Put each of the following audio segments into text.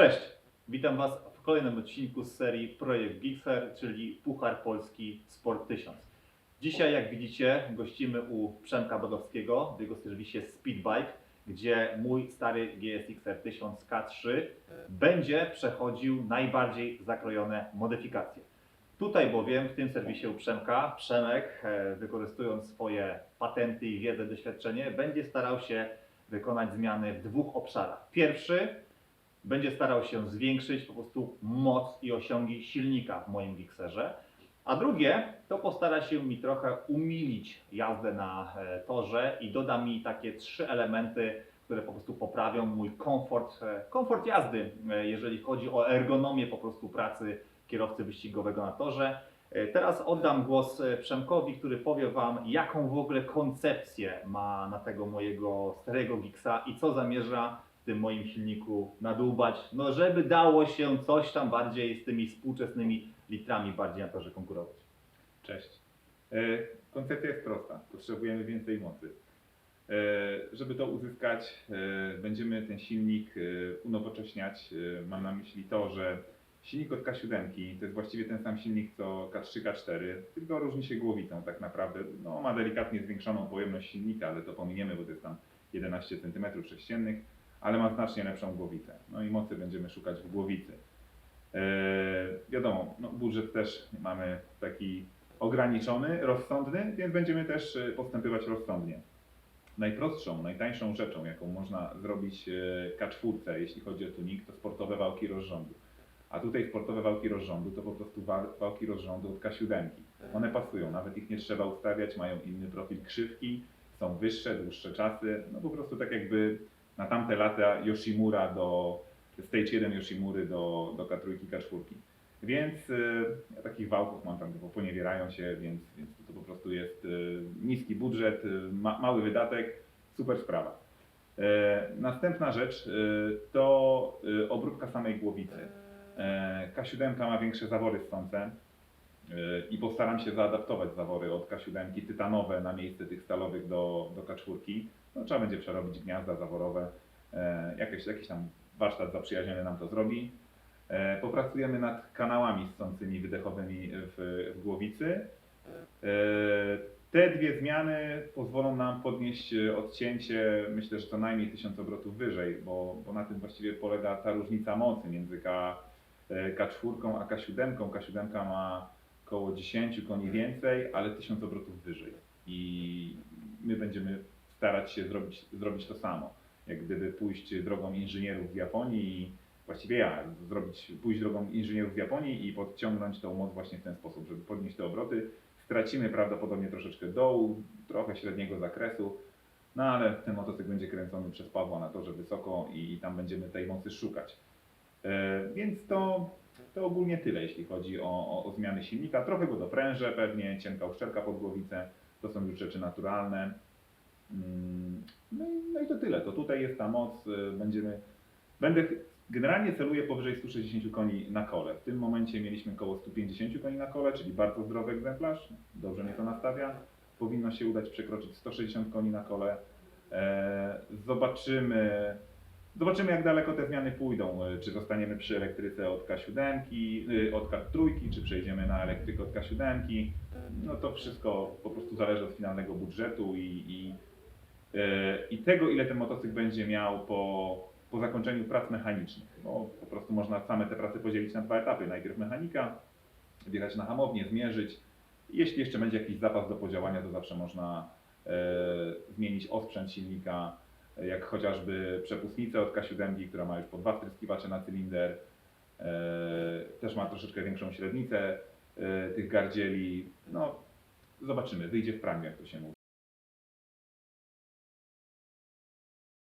Cześć, witam Was w kolejnym odcinku z serii Projekt Gixer, czyli Puchar Polski Sport 1000. Dzisiaj, jak widzicie, gościmy u Przemka Bodowskiego w jego serwisie Speedbike, gdzie mój stary GSX-R 1000 K3 będzie przechodził najbardziej zakrojone modyfikacje. Tutaj bowiem w tym serwisie u Przemka, Przemek, e, wykorzystując swoje patenty i wiedzę, doświadczenie, będzie starał się wykonać zmiany w dwóch obszarach. Pierwszy będzie starał się zwiększyć po prostu moc i osiągi silnika w moim Gixerze. A drugie, to postara się mi trochę umilić jazdę na e, torze i doda mi takie trzy elementy, które po prostu poprawią mój komfort, e, komfort jazdy, e, jeżeli chodzi o ergonomię po prostu pracy kierowcy wyścigowego na torze. Teraz oddam głos Przemkowi, który powie Wam, jaką w ogóle koncepcję ma na tego mojego starego Gixa i co zamierza w tym moim silniku nadłubać, no żeby dało się coś tam bardziej z tymi współczesnymi litrami bardziej na torze konkurować. Cześć. E, Koncepcja jest prosta. Potrzebujemy więcej mocy. E, Żeby to uzyskać, e, będziemy ten silnik unowocześniać. Mam na myśli to, że silnik od K7 to jest właściwie ten sam silnik co K3, K4, tylko różni się głowicą tak naprawdę. No, ma delikatnie zwiększoną pojemność silnika, ale to pominiemy, bo to jest tam 11 cm3, ale ma znacznie lepszą głowicę. No i mocy będziemy szukać w głowicy. E, wiadomo, no, budżet też mamy taki ograniczony, rozsądny, więc będziemy też e, postępować rozsądnie. Najprostszą, najtańszą rzeczą, jaką można zrobić e, K4, jeśli chodzi o tuning, to sportowe wałki rozrządu. A tutaj sportowe wałki rozrządu to po prostu wa- wałki rozrządu od K7. One pasują, nawet ich nie trzeba ustawiać, mają inny profil krzywki, są wyższe, dłuższe czasy. No po prostu tak jakby na tamte lata Yoshimura do Stage 1 Yoshimury do, do K3, K4. Więc y, takich wałków mam tam, bo poniewierają się, więc, więc to po prostu jest y, niski budżet, y, ma, mały wydatek, super sprawa. E, następna rzecz y, to y, obróbka samej głowicy. E, K7 ma większe zawory stące y, i postaram się zaadaptować zawory od K7 tytanowe na miejsce tych stalowych do, do K4. No, trzeba będzie przerobić gniazda zaworowe, e, jakieś, jakiś tam warsztat zaprzyjaźniony nam to zrobi. E, Popracujemy nad kanałami ssącymi wydechowymi w, w głowicy. E, Te dwie zmiany pozwolą nam podnieść odcięcie, myślę, że co najmniej 1000 obrotów wyżej, bo, bo na tym właściwie polega ta różnica mocy między K, e, K4 a K7. K7 ma około 10 koni więcej, ale 1000 obrotów wyżej. I my będziemy starać się zrobić, zrobić to samo. Jak gdyby pójść drogą inżynierów z Japonii i właściwie ja, zrobić, pójść drogą inżynierów z Japonii i podciągnąć tą moc właśnie w ten sposób, żeby podnieść te obroty. Stracimy prawdopodobnie troszeczkę dołu, trochę średniego zakresu, no ale ten motocykl będzie kręcony przez Pawła na torze wysoko i, i tam będziemy tej mocy szukać. E, więc to, to ogólnie tyle, jeśli chodzi o, o, o zmiany silnika. Trochę go doprężę, pewnie cienka uszczelka pod głowicę, to są już rzeczy naturalne. Mm, No i, no i to tyle. To tutaj jest ta moc. y, Będziemy. Będę. Generalnie celuję powyżej 160 koni na kole. W tym momencie mieliśmy około 150 koni na kole, czyli bardzo zdrowy egzemplarz. Dobrze mnie to nastawia. Powinno się udać przekroczyć 160 koni na kole. E, zobaczymy. Zobaczymy, jak daleko te zmiany pójdą. Y, Czy zostaniemy przy elektryce od K7, y, od K3, czy przejdziemy na elektrykę od K7. No to wszystko po prostu zależy od finalnego budżetu i, i, e, i tego, ile ten motocykl będzie miał po, po zakończeniu prac mechanicznych. Bo po prostu można same te prace podzielić na dwa etapy. Najpierw mechanika, wjechać na hamownię, zmierzyć. Jeśli jeszcze będzie jakiś zapas do podziałania, to zawsze można e, zmienić osprzęt silnika, e, jak chociażby przepustnicę od K7, która ma już po dwa wtryskiwacze na cylinder. E, też ma troszeczkę większą średnicę e, tych gardzieli. No, zobaczymy, wyjdzie w praniu, jak to się mówi.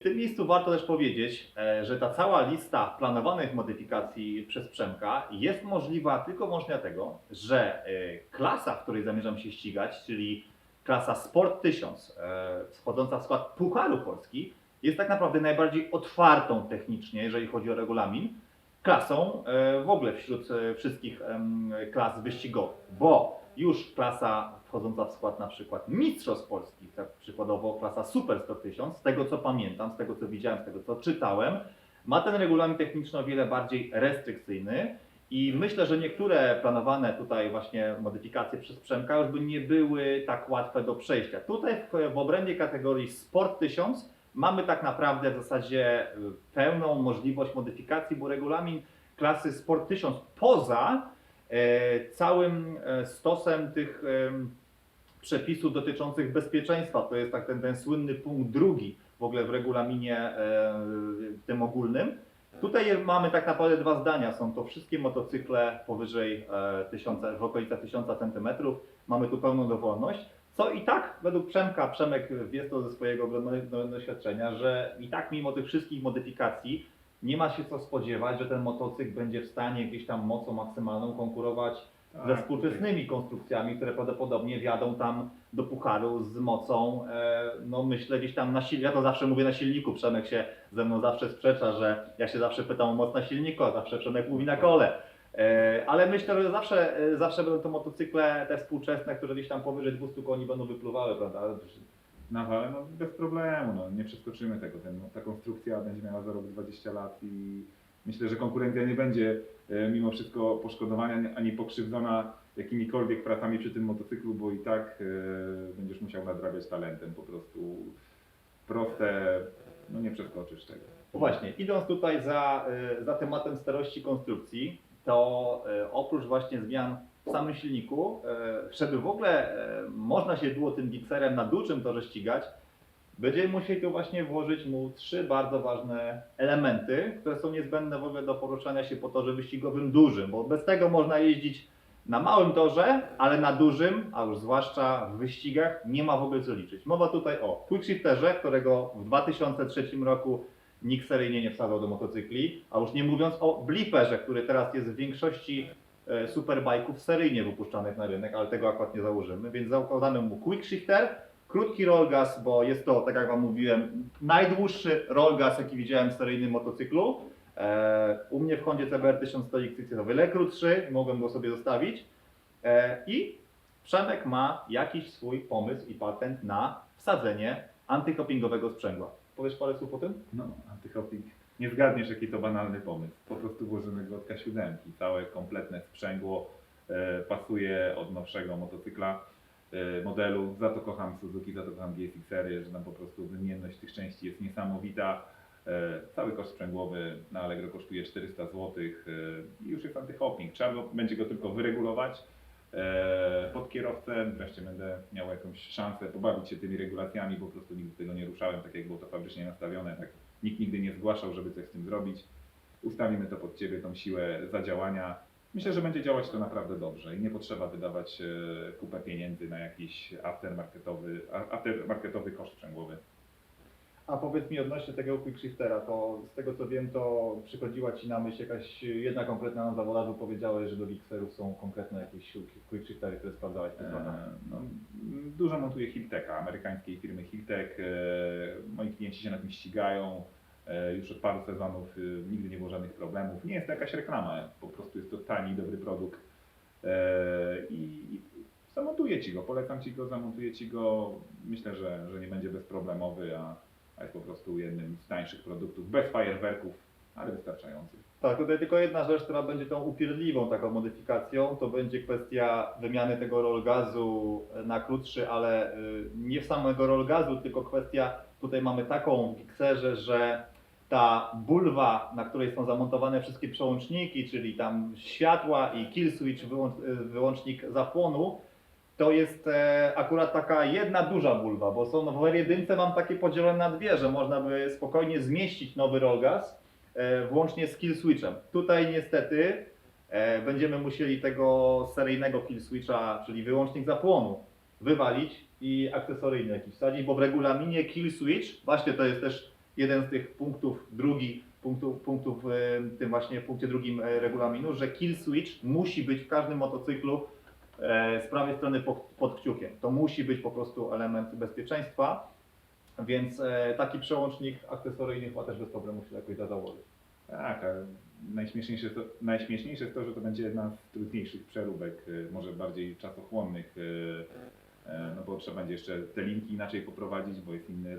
W tym miejscu warto też powiedzieć, e, że ta cała lista planowanych modyfikacji przez Przemka jest możliwa tylko wyłącznie dlatego, że e, klasa, w której zamierzam się ścigać, czyli klasa Sport 1000, e, wchodząca w skład Pucharu Polski, jest tak naprawdę najbardziej otwartą technicznie, jeżeli chodzi o regulamin, klasą e, w ogóle wśród e, wszystkich klas wyścigowych, bo już klasa wchodząca w skład na przykład Mistrzostw Polski, tak przykładowo klasa Super 100 tysiąc, z tego co pamiętam, z tego co widziałem, z tego co czytałem, ma ten regulamin techniczny o wiele bardziej restrykcyjny i myślę, że niektóre planowane tutaj właśnie modyfikacje przez Przemka już by nie były tak łatwe do przejścia. Tutaj w obrębie kategorii Sport 1000 mamy tak naprawdę w zasadzie y, pełną możliwość modyfikacji, bo regulamin klasy Sport 1000 poza e, całym e, stosem tych em, przepisów dotyczących bezpieczeństwa, to jest tak ten, ten słynny punkt drugi w ogóle w regulaminie e, tym ogólnym. Tutaj mamy tak naprawdę dwa zdania. Są to wszystkie motocykle powyżej e, 1000, w okolicach 1000 cm. Mamy tu pełną dowolność. Co i tak według Przemka, Przemek wie to ze swojego ogromnego doświadczenia, że i tak mimo tych wszystkich modyfikacji nie ma się co spodziewać, że ten motocykl będzie w stanie gdzieś tam mocą maksymalną konkurować ze Tak, współczesnymi konstrukcjami, które prawdopodobnie wjadą tam do pucharu z mocą, e, no myślę gdzieś tam na silniku, ja to zawsze mówię na silniku, Przemek się ze mną zawsze sprzecza, że ja się zawsze pytam o moc na silniku, a zawsze Przemek mówi na kole. E, ale myślę, że zawsze, e, zawsze będą to motocykle te współczesne, które gdzieś tam powyżej 200 koni będą wypluwały, prawda? Na wale, no bez problemu, no, nie przeskoczymy tego. Ten, no, ta konstrukcja będzie miała za rok 20 lat i myślę, że konkurencja nie będzie e, mimo wszystko poszkodowana ani- pokrzywdzona jakimikolwiek pracami przy tym motocyklu, bo i tak e, będziesz musiał nadrabiać talentem po prostu. Proste, no nie przeskoczysz tego. No właśnie, idąc tutaj za, y, za tematem starości konstrukcji, to y, oprócz właśnie zmian w samym silniku, y, żeby w ogóle y, można się było tym gikserem na dużym torze ścigać, będziemy musieli tu właśnie włożyć mu trzy bardzo ważne elementy, które są niezbędne w ogóle do poruszania się po torze wyścigowym dużym, bo bez tego można jeździć na małym torze, ale na dużym, a już zwłaszcza w wyścigach, nie ma w ogóle co liczyć. Mowa tutaj o quickshifterze, którego w 2003 roku nikt seryjnie nie wsadzał do motocykli, a już nie mówiąc o bliperze, który teraz jest w większości e, superbajków seryjnie wypuszczanych na rynek, ale tego akurat nie założymy, więc zakładamy mu quick shifter, krótki rollgas, bo jest to, tak jak Wam mówiłem, najdłuższy rollgas, jaki widziałem w seryjnym motocyklu. E, u mnie w Hondzie CBR 1100X jest o wiele krótszy, mogłem go sobie zostawić. E, I Przemek ma jakiś swój pomysł i patent na wsadzenie antyhoppingowego sprzęgła. Powiesz parę słów o tym? No, antyhopping. Nie zgadniesz, jaki to banalny pomysł. Po prostu włożymy od K7. Całe kompletne sprzęgło e, pasuje od nowszego motocykla e, modelu. Za to kocham Suzuki, za to kocham GSX serię, że tam po prostu wymienność tych części jest niesamowita. E, cały koszt sprzęgłowy na Allegro kosztuje 400 zł e, i już jest antyhopping. Trzeba będzie go tylko wyregulować e, kierowcę. Wreszcie będę miał jakąś szansę pobawić się tymi regulacjami, bo po prostu nigdy tego nie ruszałem, tak jak było to fabrycznie nastawione, tak nikt nigdy nie zgłaszał, żeby coś z tym zrobić. Ustawimy to pod Ciebie, tą siłę zadziałania. Myślę, że będzie działać to naprawdę dobrze i nie potrzeba wydawać e, kupę pieniędzy na jakiś aftermarketowy, aftermarketowy koszt sprzęgłowy. A powiedz mi odnośnie tego quickshiftera, to z tego co wiem, to przychodziła Ci na myśl jakaś jedna konkretna nazwa wodarzu, powiedziałeś, że do gikserów są konkretne jakieś quickshiftery, które sprawdzałeś w E, tych latach. no, dużo montuję Hilteka, amerykańskiej firmy Hiltek. E, moi klienci się na tym ścigają. E, już od paru sezonów e, nigdy nie było żadnych problemów. Nie jest to jakaś reklama, po prostu jest to tani, dobry produkt. E, I, i zamontuję Ci go, polecam Ci go, zamontuję Ci go. Myślę, że, że nie będzie bezproblemowy, a, a jest po prostu jednym z tańszych produktów, bez fajerwerków, ale wystarczający. Tak, tutaj tylko jedna rzecz, która będzie tą upierdliwą taką modyfikacją, to będzie kwestia wymiany tego roll gazu na krótszy, ale y, nie samego roll gazu, tylko kwestia, tutaj mamy taką w gikserze, że ta bulwa, na której są zamontowane wszystkie przełączniki, czyli tam światła i kill switch, y, wyłącznik zapłonu, to jest e, akurat taka jedna duża bulwa, bo są w R1 mam takie podzielone na dwie, że można by spokojnie zmieścić nowy rollgas, e, włącznie z kill switchem. Tutaj niestety e, będziemy musieli tego seryjnego kill switcha, czyli wyłącznik zapłonu, wywalić i akcesoryjny jakiś wsadzić, bo w regulaminie kill switch, właśnie to jest też jeden z tych punktów, drugi punktów, punktów e, tym właśnie punkcie drugim e, regulaminu, że kill switch musi być w każdym motocyklu z prawej strony pod, kciukiem. To musi być po prostu element bezpieczeństwa, więc e, taki przełącznik akcesoryjny chyba też bez problemu się jakoś da założyć. Tak, a najśmieszniejsze, to, najśmieszniejsze jest to, że to będzie jedna z trudniejszych przeróbek, y, może bardziej czasochłonnych e, no bo trzeba będzie jeszcze te linki inaczej poprowadzić, bo jest inny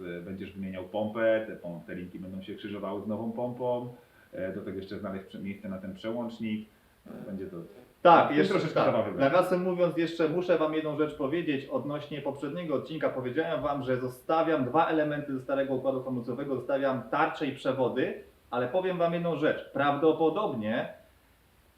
e, będziesz wymieniał pompę, te, te linki będą się krzyżowały z nową pompą, e, do tego jeszcze znaleźć miejsce na ten przełącznik, E, będzie to Tak, Jest jeszcze troszeczkę tak. Nawiasem mówiąc, jeszcze muszę Wam jedną rzecz powiedzieć odnośnie poprzedniego odcinka. Powiedziałem Wam, że zostawiam dwa elementy ze starego układu hamulcowego, zostawiam tarcze i przewody, ale powiem Wam jedną rzecz. Prawdopodobnie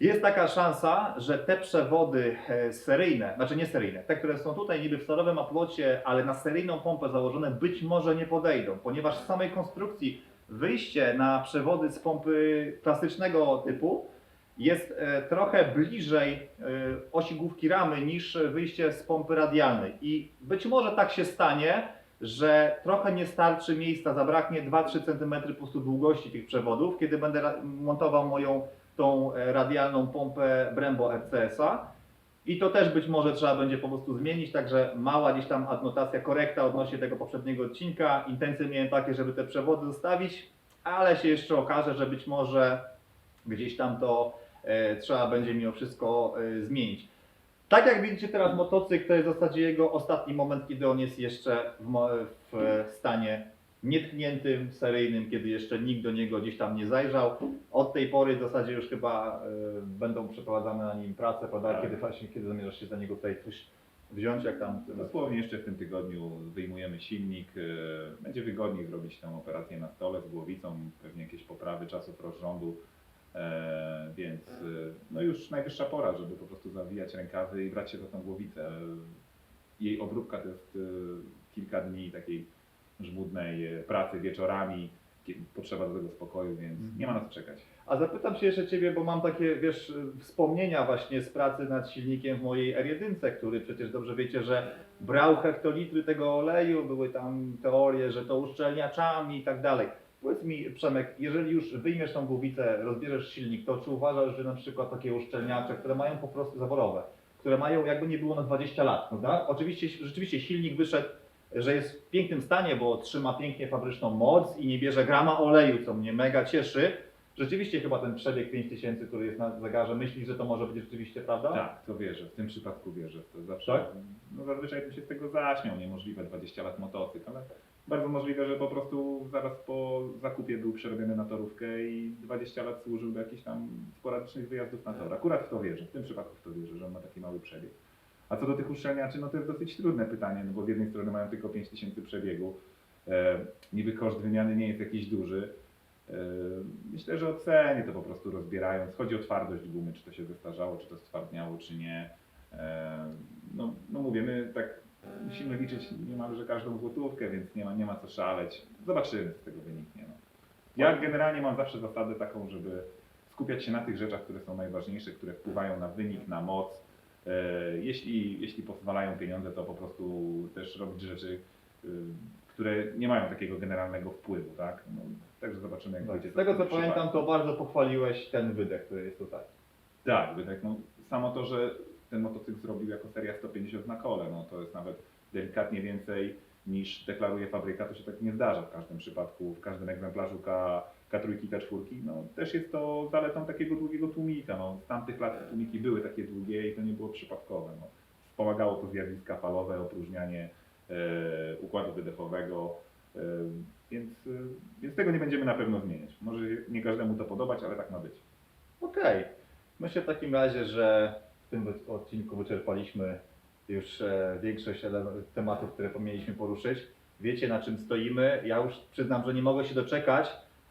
jest taka szansa, że te przewody e, seryjne, znaczy nie seryjne, te, które są tutaj niby w sterowym aplocie, ale na seryjną pompę założone, być może nie podejdą, ponieważ w samej konstrukcji wyjście na przewody z pompy klasycznego typu jest e, trochę bliżej e, osi główki ramy niż wyjście z pompy radialnej. I być może tak się stanie, że trochę nie starczy miejsca, zabraknie 2-3 cm po długości tych przewodów, kiedy będę montował moją tą e, radialną pompę Brembo RCS-a. I to też być może trzeba będzie po prostu zmienić, także mała gdzieś tam adnotacja, korekta odnośnie tego poprzedniego odcinka. Intencje miałem takie, żeby te przewody zostawić, ale się jeszcze okaże, że być może gdzieś tam to trzeba będzie mimo wszystko e, zmienić. Tak jak widzicie teraz motocykl, to jest w zasadzie jego ostatni moment, kiedy on jest jeszcze w, e, stanie nietkniętym, seryjnym, kiedy jeszcze nikt do niego gdzieś tam nie zajrzał. Od tej pory w zasadzie już chyba e, będą przeprowadzane na nim prace, prawda? Tak. Kiedy właśnie, kiedy zamierzasz się za niego tutaj coś wziąć, jak tam... Dosłownie jeszcze w tym tygodniu wyjmujemy silnik. e, Będzie wygodniej zrobić tę operację na stole z głowicą, pewnie jakieś poprawy czasów rozrządu. Więc e, no już najwyższa pora, żeby po prostu zawijać rękawy i brać się za tą głowicę. Jej obróbka to jest e, kilka dni takiej żmudnej e, pracy wieczorami. Potrzeba do tego spokoju, więc Mhm. nie ma na co czekać. A zapytam się jeszcze Ciebie, bo mam takie, wiesz, wspomnienia właśnie z pracy nad silnikiem w mojej R1, który przecież dobrze wiecie, że brał hektolitry tego oleju, były tam teorie, że to uszczelniaczami i tak dalej. Powiedz mi, Przemek, jeżeli już wyjmiesz tą głowicę, rozbierzesz silnik, to czy uważasz, że na przykład takie uszczelniacze, które mają po prostu zaworowe, które mają jakby nie było na 20 lat, prawda? Oczywiście, rzeczywiście silnik wyszedł, że jest w pięknym stanie, bo trzyma pięknie fabryczną moc i nie bierze grama oleju, co mnie mega cieszy. Rzeczywiście chyba ten przebieg 5000, który jest na zegarze, myślisz, że to może być rzeczywiście prawda? Tak, to wierzę, w tym przypadku wierzę. To zawsze, Tak? no zazwyczaj bym się z tego zaśmiał, niemożliwe 20 lat motocykl, ale bardzo możliwe, że po prostu zaraz po zakupie był przerobiony na torówkę i 20 lat służył do jakichś tam sporadycznych wyjazdów na tor. Akurat w to wierzę, w tym przypadku w to wierzę, że on ma taki mały przebieg. A co do tych uszczelniaczy, no to jest dosyć trudne pytanie, no bo z jednej strony mają tylko 5000 przebiegu, e, niby koszt wymiany nie jest jakiś duży, E, Myślę, że ocenię to po prostu rozbierając. Chodzi o twardość gumy, czy to się zestarzało, czy to stwardniało, czy nie. E, No, no mówię, my tak musimy liczyć niemalże każdą złotówkę, więc nie ma, nie ma co szaleć. Zobaczymy, co z tego wyniknie. No. Ja generalnie mam zawsze zasadę taką, żeby skupiać się na tych rzeczach, które są najważniejsze, które wpływają na wynik, na moc. E, Jeśli, jeśli pozwalają pieniądze, to po prostu też robić rzeczy, y, które nie mają takiego generalnego wpływu, tak? No, także zobaczymy, jak Tak. będzie. Z tego co pamiętam, to bardzo pochwaliłeś ten wydech, który jest tutaj. Tak, wydech, no, samo to, że ten motocykl zrobił jako seria 150 na kole, no to jest nawet delikatnie więcej niż deklaruje fabryka, to się tak nie zdarza w każdym przypadku, w każdym egzemplarzu K, K3, K4, no też jest to zaletą takiego długiego tłumika, no z tamtych lat tłumiki były takie długie i to nie było przypadkowe, no. Wspomagało to zjawiska falowe, opróżnianie e, układu wydechowego, e, więc, e, więc tego nie będziemy na pewno zmieniać. Może nie każdemu to podobać, ale tak ma być. Okej. Myślę w takim razie, że w tym odcinku wyczerpaliśmy już e, większość tematów, które mieliśmy poruszyć. Wiecie na czym stoimy. Ja już przyznam, że nie mogę się doczekać,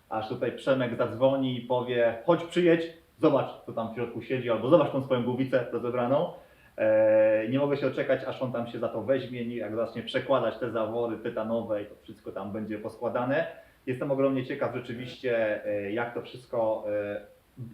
aż tutaj Przemek zadzwoni i powie chodź przyjedź, zobacz co tam w środku siedzi, albo zobacz tą swoją głowicę rozebraną. E, nie mogę się doczekać, aż on tam się za to weźmie, jak zacznie przekładać te zawory tytanowe i to wszystko tam będzie poskładane. Jestem ogromnie ciekaw rzeczywiście, e, jak to wszystko, e,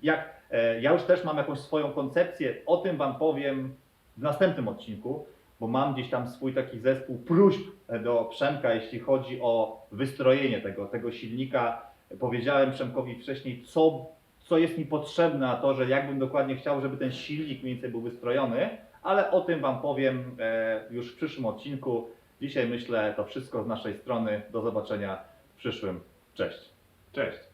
jak, e, ja już też mam jakąś swoją koncepcję, o tym Wam powiem w następnym odcinku, bo mam gdzieś tam swój taki zespół próśb do Przemka, jeśli chodzi o wystrojenie tego, tego silnika. Powiedziałem Przemkowi wcześniej, co, co jest mi potrzebne na to, że jakbym dokładnie chciał, żeby ten silnik mniej więcej był wystrojony, ale o tym Wam powiem e, już w przyszłym odcinku. Dzisiaj myślę to wszystko z naszej strony. Do zobaczenia w przyszłym. Cześć. Cześć!